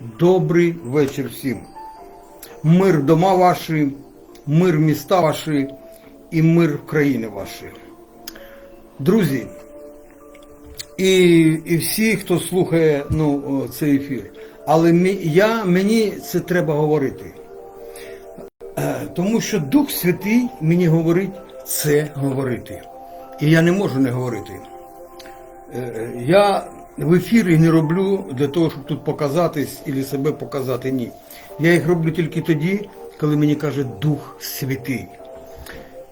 Добрий вечір всім. Мир дома ваші, мир міста ваші і мир країни ваші. Друзі, і, і всі, хто слухає ну, цей ефір. Але я, мені це треба говорити. Е, Тому що Дух Святий мені говорить це говорити. І я не можу не говорити. Е, Я в ефірі не роблю для того, щоб тут показатись і себе показати. Ні. Я їх роблю тільки тоді, коли мені каже Дух Святий.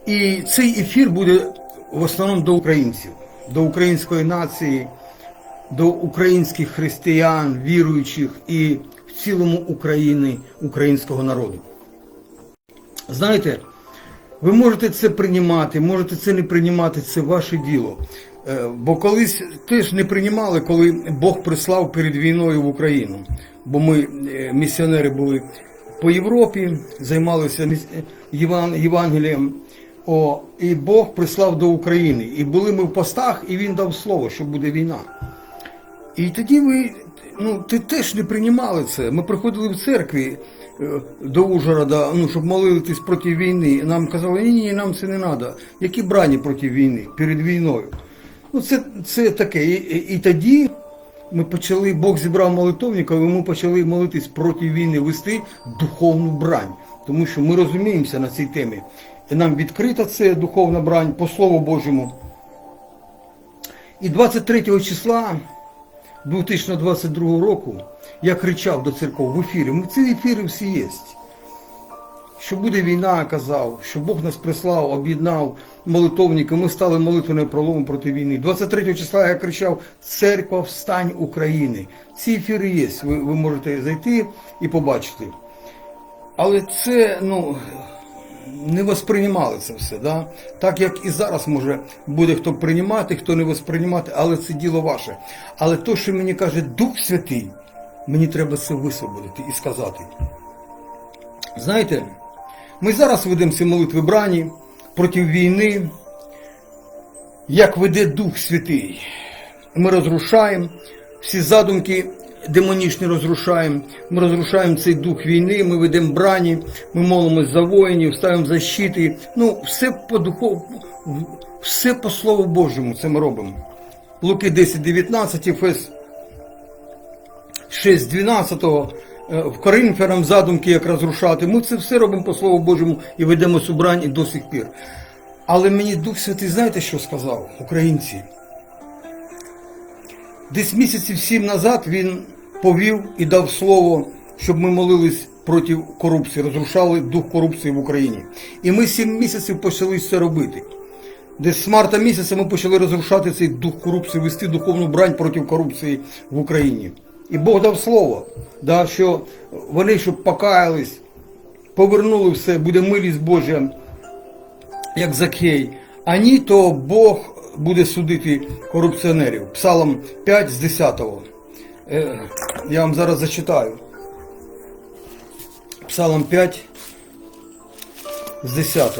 І цей ефір буде в основному до українців, до української нації, до українських християн, віруючих і в цілому України, українського народу. Знаєте, ви можете це приймати, можете це не приймати, це ваше діло. Е, Бо колись теж не приймали, коли Бог прислав перед війною в Україну. Бо ми, е, місіонери, були по Європі, займалися Євангелієм. О, і Бог прислав до України. І були ми в постах, і він дав слово, що буде війна. І тоді ви ну, ти теж не приймали це. Ми приходили в церкві е, до Ужгорода, ну, щоб молитись проти війни. Нам казали, ні, ні, нам це не треба. Які брані проти війни, перед війною. Ну, це, це таке. І, і, і тоді ми почали, Бог зібрав молитовників, і ми почали молитись проти війни, вести духовну брань. Тому що ми розуміємося на цій темі. І нам відкрита це духовна брань по Слову Божому. І 23 числа 2022 року я кричав до церков в ефірі. Ми ці ефіри всі є. Що буде війна, казав, що Бог нас прислав, об'єднав молитовники, ми стали молитвеною проломом проти війни. 23 числа я кричав Церква, встань України. Ці ефіри є, ви, ви можете зайти і побачити. Але це, ну, не восприймали це все. Да? Так як і зараз може буде хто приймати, хто не восприймати, але це діло ваше. Але то, що мені каже Дух Святий, мені треба це висвободити і сказати. Знаєте, ми зараз ведемо ці молитви брані проти війни, як веде Дух Святий. Ми розрушаємо всі задумки демонічні розрушаємо. Ми розрушаємо цей дух війни, ми ведемо брані, ми молимось за воїнів, ставимо защити. Ну, все по духов... все по Слову Божому це ми робимо. Луки 10, 19, Ефес 6, 12, е, в Коринфянам задумки, як розрушати. Ми це все робимо по Слову Божому і ведемо цю брань і до сих пір. Але мені Дух Святий, знаєте, що сказав, українці? Десь місяців сім назад він повів і дав слово, щоб ми молились проти корупції, розрушали дух корупції в Україні. І ми сім місяців почали це робити. Десь з марта місяця ми почали розрушати цей дух корупції, вести духовну брань проти корупції в Україні. І Бог дав слово, да, що вони, щоб покаялись, повернули все, буде милість Божа, як Закей. А ні, то Бог буде судити корупціонерів. Псалом 5 з 10. Е, Я вам зараз зачитаю. Псалом 5 з 10.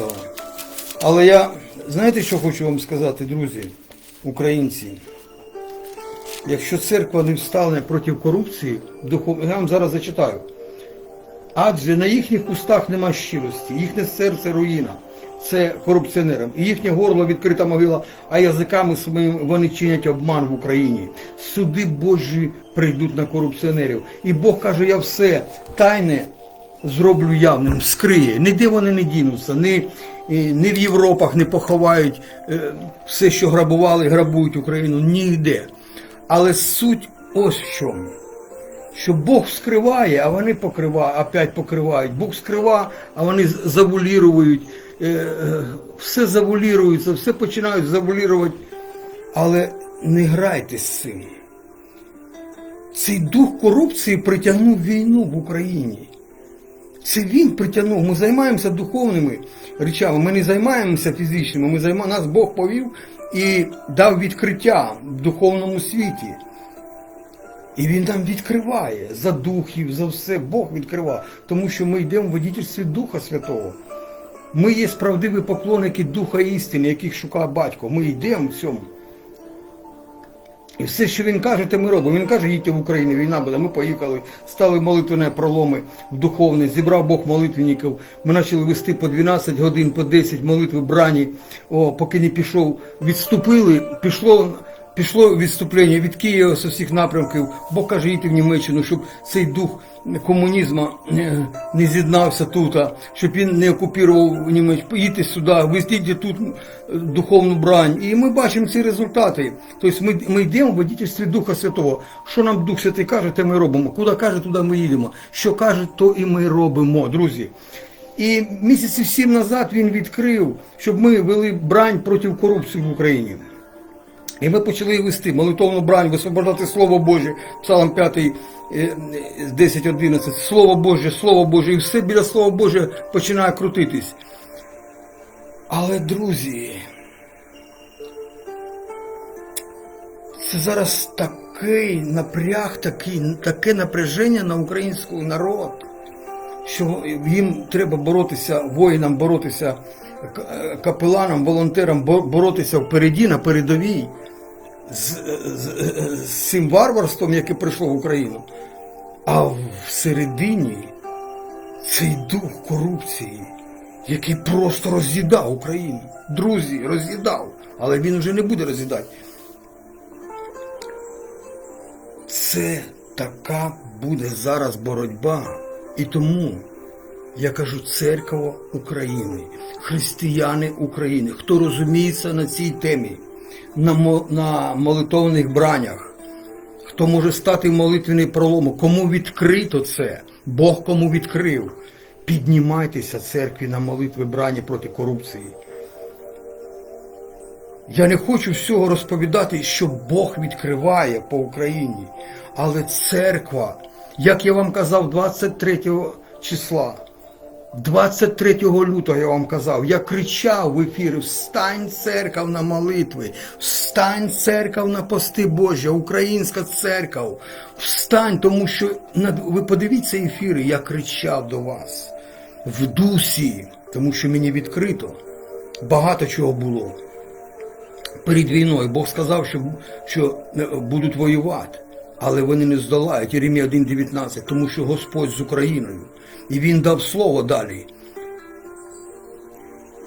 Але я, знаєте, що хочу вам сказати, друзі, українці? Якщо церква не встане проти корупції, духов... я вам зараз зачитаю. Адже на їхніх устах нема щирості, їхнє серце руїна. Це корупціонерам. І їхнє горло відкрита могила, а язиками своїми вони чинять обман в Україні. Суди Божі прийдуть на корупціонерів. І Бог каже, я все тайне зроблю явним, скриє. Ніде вони не дінуться, ні, ні в Європах не поховають е, все, що грабували, грабують Україну, ніде. Але суть ось в чому що Бог скриває, а вони покривають, опять покривають. Бог скрива, а вони завулірують, е, е, все завулірується, все починають завулірувати. Але не грайте з цим. Цей дух корупції притягнув війну в Україні. Це він притягнув. Ми займаємося духовними речами. Ми не займаємося фізичними. Ми займа... Нас Бог повів і дав відкриття в духовному світі. І він нам відкриває за духів, за все. Бог відкриває. Тому що ми йдемо в водительстві Духа Святого. Ми є справдиві поклонники Духа істини, яких шукає батько. Ми йдемо в цьому. І все, що він каже, те ми робимо. Він каже, їдьте в Україну, війна буде. Ми поїхали, стали молитвені проломи в духовне, зібрав Бог молитвенників. Ми почали вести по 12 годин, по 10 молитви брані. О, поки не пішов, відступили, пішло. Пішло відступлення від Києва з усіх напрямків, Бог каже, їдьте в Німеччину, щоб цей дух комунізму не, не з'єднався тут, щоб він не окупував Німеччину. Їдьте сюди, везіть тут е, духовну брань. І ми бачимо ці результати. Тобто ми, ми йдемо в водительстві Духа Святого. Що нам Дух Святий каже, те ми робимо. Куди каже, туди ми їдемо. Що каже, то і ми робимо, друзі. І місяців сім назад він відкрив, щоб ми вели брань проти корупції в Україні. І ми почали вести. Молитовну брань, висвобождати Слово Боже, Псалом 5, 10-11, Слово Боже, Слово Боже, і все біля Слова Боже починає крутитись. Але, друзі, це зараз такий напряг, такий, таке напряження на український народ, що їм треба боротися, воїнам боротися, капеланам, волонтерам боротися впереді, на передовій з, з, з цим варварством, яке прийшло в Україну. А всередині цей дух корупції, який просто роз'їдав Україну. Друзі, роз'їдав, але він вже не буде роз'їдати. Це така буде зараз боротьба. І тому я кажу церква України, християни України, хто розуміється на цій темі, на, мо- на молитовних бранях, хто може стати в молитвений пролому, кому відкрито це, Бог кому відкрив. Піднімайтеся церкві на молитви брані проти корупції. Я не хочу всього розповідати, що Бог відкриває по Україні, але церква, як я вам казав 23 числа, 23 лютого я вам казав, я кричав в ефірі: Встань, церкав на молитви, встань, церкав на пости Божі, українська церква, встань, тому що ви подивіться ефіри, я кричав до вас в дусі, тому що мені відкрито. Багато чого було. Перед війною Бог сказав, що, що будуть воювати, але вони не здолають. Єремія 1.19, тому що Господь з Україною. І він дав слово далі.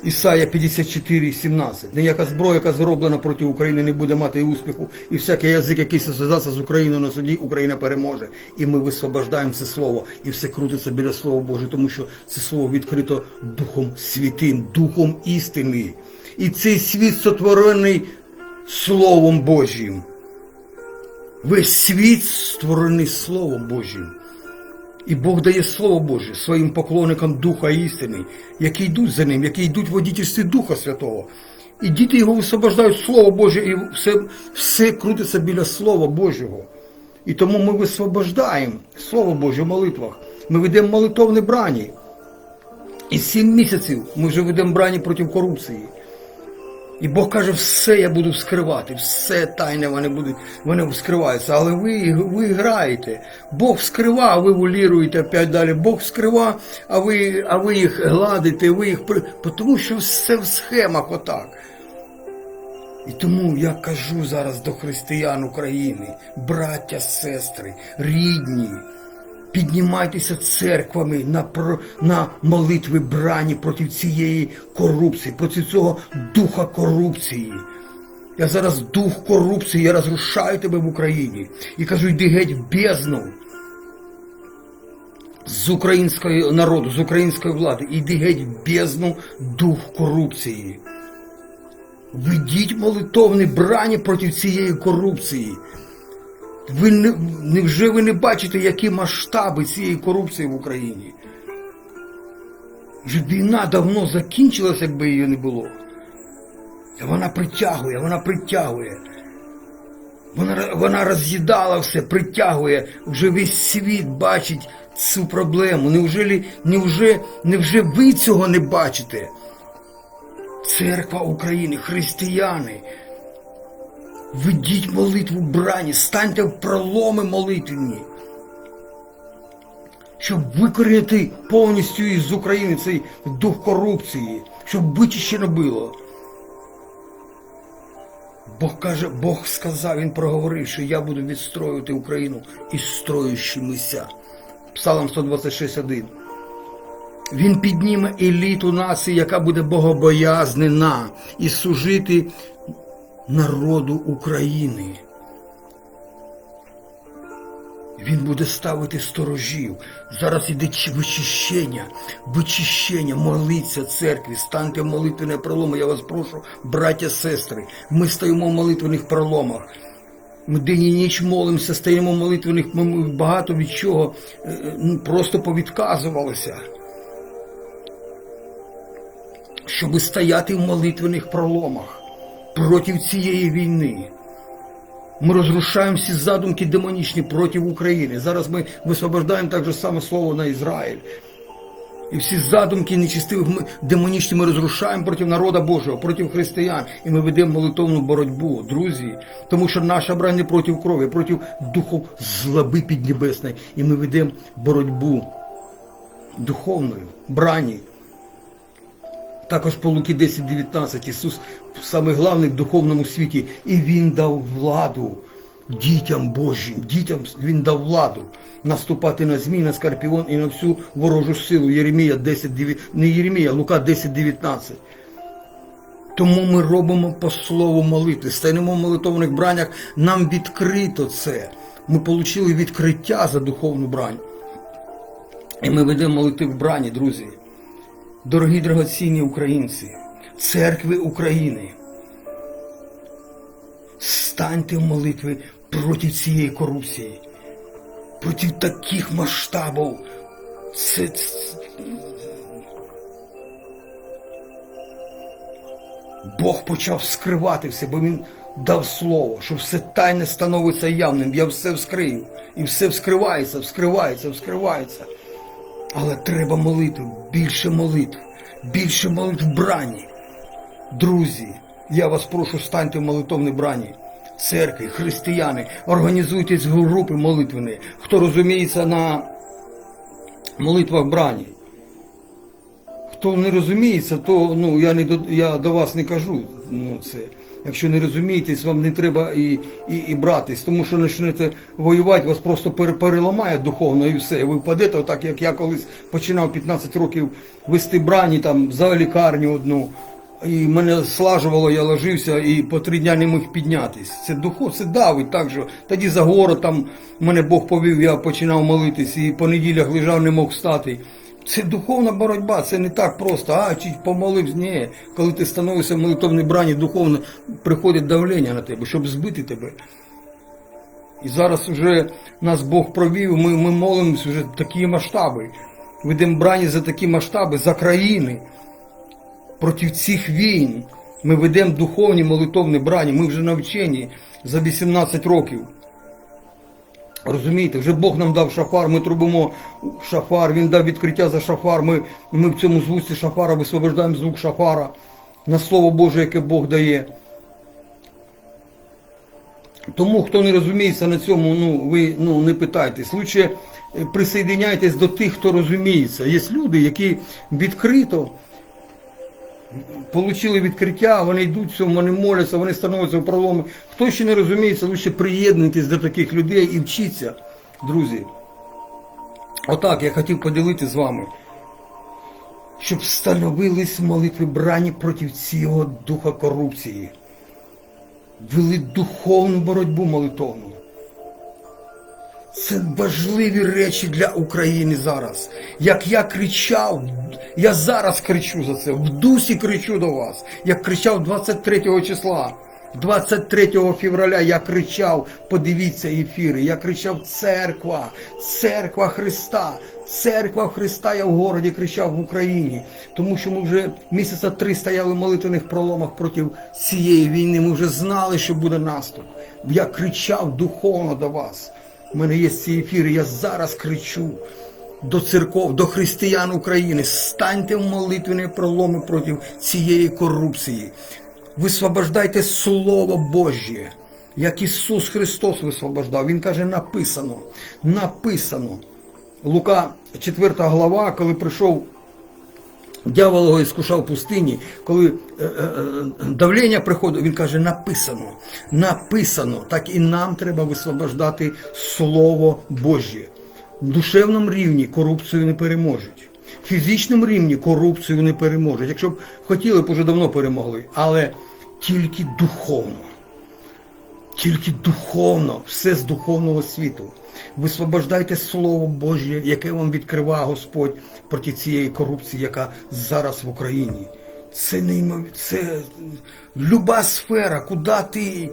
Ісая 54.17. Ніяка зброя, яка зроблена проти України, не буде мати успіху. І всякий язик, який создався з Україною на суді, Україна переможе. І ми висвобождаємо це слово. І все крутиться біля Слова Божого, тому що це слово відкрито Духом Святим, Духом істини. І цей світ сотворений Словом Божим. Весь світ створений Словом Божим. І Бог дає Слово Боже своїм поклонникам Духа істини, які йдуть за ним, які йдуть в водительстві Духа Святого. І діти його висвобождають Слово Боже, і все, все крутиться біля Слова Божого. І тому ми висвобождаємо Слово Боже в молитвах. Ми ведемо молитовні брані. І сім місяців ми вже ведемо брані проти корупції. І Бог каже, все я буду вскривати, все тайне вони будуть, вони вскриваються. Але ви, ви граєте. Бог вскрива, а ви вуліруєте опять далі. Бог вскрива, а ви, а ви їх гладите, ви їх. Тому що все в схемах отак. І тому я кажу зараз до християн України, браття, сестри, рідні. Піднімайтеся церквами на, на молитви брані проти цієї корупції, проти цього духа корупції. Я зараз дух корупції, я розрушаю тебе в Україні і кажу, йди геть в бездну з українського народу, з української влади, іди геть в бездну дух корупції. Ведіть молитовні брані проти цієї корупції. Ви не, невже ви не бачите, які масштаби цієї корупції в Україні? Вже війна давно закінчилася, якби її не було. Та вона притягує, вона притягує. Вона, вона роз'їдала все, притягує. Вже весь світ бачить цю проблему. Невже, невже, невже ви цього не бачите? Церква України, християни. Ведіть молитву брані, станьте в проломи молитвені, щоб викорінити повністю із України цей дух корупції, щоб вичищено було. Бог каже, Бог сказав, Він проговорив, що я буду відстроювати Україну із строючимися. Псалом 126.1. Він підніме еліту нації, яка буде богобоязнена і служити народу України. Він буде ставити сторожів. Зараз іде вичищення, вичищення, молиться церкві, станьте в молитвене проломи. Я вас прошу, браття, сестри. Ми стоїмо в молитвених проломах. Ми день і ніч молимося, стоїмо в молитвених, ми- багато від чого е, е, ну, просто повідказувалися. Щоб стояти в молитвених проломах проти цієї війни. Ми розрушаємо всі задумки демонічні проти України. Зараз ми висвобождаємо так же саме слово на Ізраїль. І всі задумки нечистивих ми демонічні ми розрушаємо проти народа Божого, проти християн. І ми ведемо молитовну боротьбу, друзі. Тому що наша брань не проти крові, проти духу злоби піднебесної. І ми ведемо боротьбу духовною, брані. Також по Луки 10.19 Ісус саме головний в духовному світі, і Він дав владу дітям Божим, дітям Він дав владу наступати на змій, на скорпіон і на всю ворожу силу. Єремія 10.9, не Єремія, Лука 10.19. Тому ми робимо по слову молитви, стаємо в молитовних бранях, нам відкрито це. Ми отримали відкриття за духовну брань. І ми ведемо молитви в брані, друзі. Дорогі драгоцінні українці, церкви України, станьте в молитви проти цієї корупції, проти таких масштабів. Це, Бог почав скривати все, бо він дав слово, що все тайне становиться явним. Я все вскрию. І все вскривається, вскривається, вскривається. Але треба молитв, більше молитв, більше молитв брані. Друзі, я вас прошу, станьте в молитовній брані. Церкви, християни, організуйтесь в групи молитвені. Хто розуміється на молитвах брані. Хто не розуміється, то ну, я, не до, я до вас не кажу. Ну, це. Якщо не розумієтесь, вам не треба і, і, і братись, тому що почнете воювати, вас просто переламає духовно і все. Ви впадете, отак як я колись починав 15 років вести брані там за лікарню одну. І мене слажувало, я ложився і по три дня не міг піднятись. Це духов, це давить так же. Тоді за город там мене Бог повів, я починав молитись і по неділях лежав, не мог встати. Це духовна боротьба, це не так просто. А, чи помолився. Ні. Коли ти становишся в молитовній брані, духовно приходить давлення на тебе, щоб збити тебе. І зараз вже нас Бог провів, ми, ми молимося вже такі масштаби. Ведемо брані за такі масштаби, за країни. Проти цих війн. Ми ведемо духовні молитовні брані, ми вже навчені за 18 років. Розумієте, вже Бог нам дав шафар, ми трубимо шафар, Він дав відкриття за шафар. Ми, ми в цьому звуці шафара висвобождаємо звук шафара на Слово Боже, яке Бог дає. Тому, хто не розуміється на цьому, ну ви ну, не питайтесь. Лучше е, присоединяйтесь до тих, хто розуміється. Є люди, які відкрито Получили відкриття, вони йдуть в цьому, вони моляться, вони становляться в проломи. Хто ще не розуміється, лише приєднуйтесь до таких людей і вчіться, друзі. Отак я хотів поділити з вами, щоб встановились молитви брані проти цього духа корупції. Вели духовну боротьбу молитовну. Це важливі речі для України зараз. Як я кричав, я зараз кричу за це, в дусі кричу до вас. Як кричав 23 числа, 23 февраля я кричав, подивіться ефіри, я кричав церква, церква Христа, церква Христа, я в городі кричав в Україні. Тому що ми вже місяця три стояли в молитвених проломах проти цієї війни. Ми вже знали, що буде наступ. Я кричав духовно до вас. У мене є ці ефіри, я зараз кричу до церков, до християн України. Станьте в молитвені проломи проти цієї корупції. Висвобождайте Слово Божє, як Ісус Христос висвобождав. Він каже, написано, написано. Лука, 4 глава, коли прийшов Дявол його іскушав в пустині, коли е, е, е, давлення приходить, він каже, написано, написано, так і нам треба висвобождати Слово Божє. В душевному рівні корупцію не переможуть. В фізичному рівні корупцію не переможуть. Якщо б хотіли, б уже давно перемогли, але тільки духовно. Тільки духовно, все з духовного світу. Висвобождайте Слово Божє, яке вам відкриває Господь проти цієї корупції, яка зараз в Україні. Це неймовірно, це люба сфера, куди ти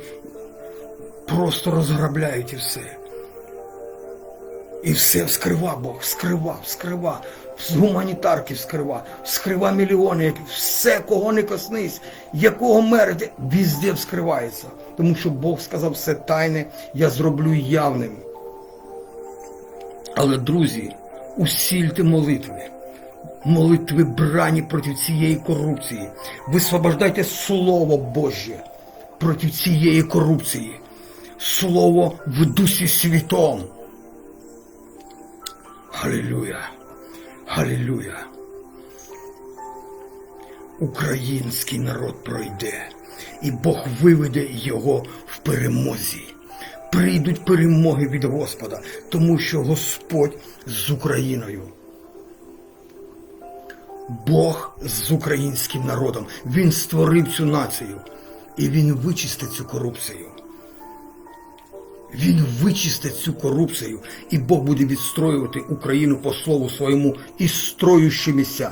просто розграбляють і все. І все вскрива Бог, вскрива, вскрива, з гуманітарки вскрива, вскрива мільйони, все, кого не коснись, якого мерити, везде вскривається. Тому що Бог сказав все тайне, я зроблю явним. Але, друзі, усільте молитви. Молитви брані проти цієї корупції. Висвобождайте Слово Боже проти цієї корупції. Слово в дусі світом. Халилюя! Халилюя! Український народ пройде, і Бог виведе його в перемозі. Прийдуть перемоги від Господа, тому що Господь з Україною. Бог з українським народом. Він створив цю націю. І він вичистить цю корупцію. Він вичистить цю корупцію, і Бог буде відстроювати Україну по слову своєму і строючі місця.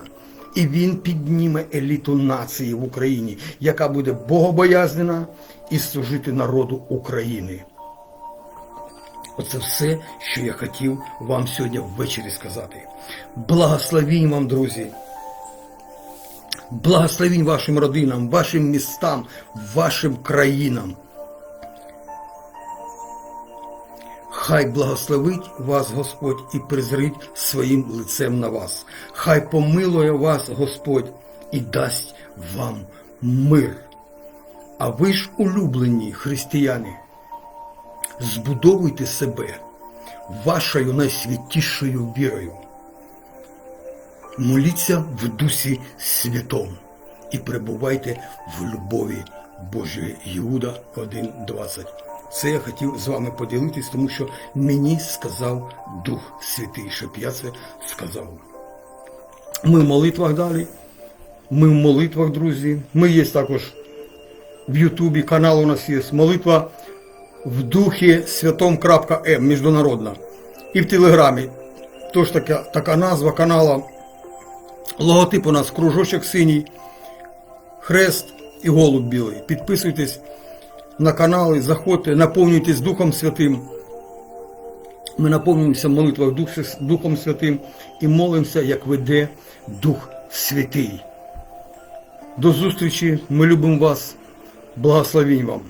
І він підніме еліту нації в Україні, яка буде богобоязнена і служити народу України. Оце все, що я хотів вам сьогодні ввечері сказати. Благословінь вам, друзі! Благословінь вашим родинам, вашим містам, вашим країнам. Хай благословить вас Господь і призрить своїм лицем на вас. Хай помилує вас Господь і дасть вам мир. А ви ж, улюблені християни, збудовуйте себе вашою найсвятішою вірою. Моліться в Дусі Святом і перебувайте в любові Божої. Іуда 1.20. Це я хотів з вами поділитись, тому що мені сказав Дух Святий, щоб я це сказав. Ми в молитвах далі. Ми в молитвах, друзі. Ми є також в Ютубі, канал у нас є молитва в духі святом.м міжнародна. І в Телеграмі. Тож така, така назва канала. Логотип у нас кружочок синій, хрест і голуб білий. Підписуйтесь на канали, заходьте, наповнюйтесь Духом Святим. Ми наповнюємося молитвах Дух- Духом Святим і молимося, як веде Дух Святий. До зустрічі, ми любимо вас. Благословінь вам.